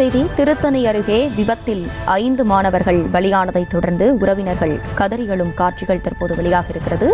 செய்தி திருத்தணி அருகே விபத்தில் ஐந்து மாணவர்கள் பலியானதை தொடர்ந்து உறவினர்கள் கதறி எழும் காட்சிகள் தற்போது வெளியாக இருக்கிறது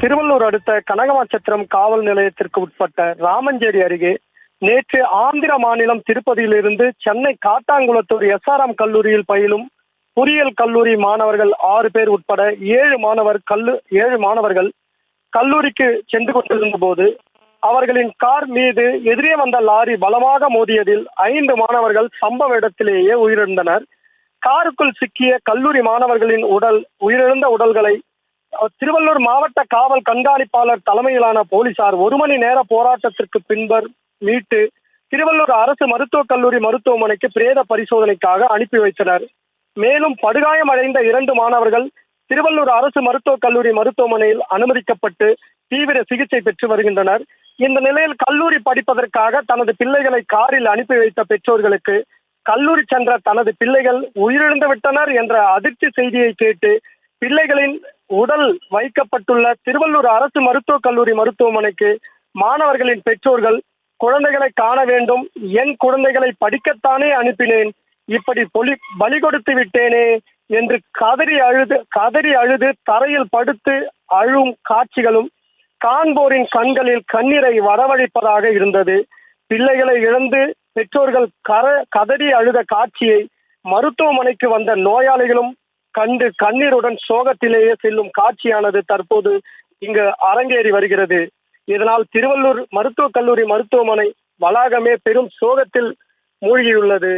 திருவள்ளூர் அடுத்த கனகமாச்சத்திரம் காவல் நிலையத்திற்கு உட்பட்ட ராமஞ்சேரி அருகே நேற்று ஆந்திர மாநிலம் திருப்பதியிலிருந்து சென்னை காட்டாங்குளத்தூர் எஸ்ஆர்எம் கல்லூரியில் பயிலும் பொறியியல் கல்லூரி மாணவர்கள் ஆறு பேர் உட்பட ஏழு மாணவர் கல்லு ஏழு மாணவர்கள் கல்லூரிக்கு சென்று கொண்டிருந்த போது அவர்களின் கார் மீது எதிரே வந்த லாரி பலமாக மோதியதில் ஐந்து மாணவர்கள் சம்பவ இடத்திலேயே உயிரிழந்தனர். காருக்குள் சிக்கிய கல்லூரி மாணவர்களின் உடல் உயிரிழந்த உடல்களை திருவள்ளூர் மாவட்ட காவல் கண்காணிப்பாளர் தலைமையிலான போலீசார் ஒரு மணி நேர போராட்டத்திற்கு பின்பர் மீட்டு திருவள்ளூர் அரசு மருத்துவக் கல்லூரி மருத்துவமனைக்கு பிரேத பரிசோதனைக்காக அனுப்பி வைத்தனர். மேலும் படுகாயமடைந்த இரண்டு மாணவர்கள் திருவள்ளூர் அரசு மருத்துவக் கல்லூரி மருத்துவமனையில் அனுமதிக்கப்பட்டு தீவிர சிகிச்சை பெற்று வருகின்றனர். இந்த நிலையில் கல்லூரி படிப்பதற்காக தனது பிள்ளைகளை காரில் அனுப்பி வைத்த பெற்றோர்களுக்கு கல்லூரி சென்ற தனது பிள்ளைகள் உயிரிழந்து விட்டனர் என்ற அதிர்ச்சி செய்தியை கேட்டு பிள்ளைகளின் உடல் வைக்கப்பட்டுள்ள திருவள்ளூர் அரசு மருத்துவக் கல்லூரி மருத்துவமனைக்கு மாணவர்களின் பெற்றோர்கள் குழந்தைகளை காண வேண்டும் என் குழந்தைகளை படிக்கத்தானே அனுப்பினேன் இப்படி பொலி பலி கொடுத்து விட்டேனே என்று கதறி அழுது கதறி அழுது தரையில் படுத்து அழும் காட்சிகளும் காண்போரின் கண்களில் கண்ணீரை வரவழைப்பதாக இருந்தது. பிள்ளைகளை இழந்து பெற்றோர்கள் கர கதறி அழுத காட்சியை மருத்துவமனைக்கு வந்த நோயாளிகளும் கண்டு கண்ணீருடன் சோகத்திலேயே செல்லும் காட்சியானது தற்போது இங்கு அரங்கேறி வருகிறது. இதனால் திருவள்ளூர் மருத்துவக் கல்லூரி மருத்துவமனை வளாகமே பெரும் சோகத்தில் மூழ்கியுள்ளது.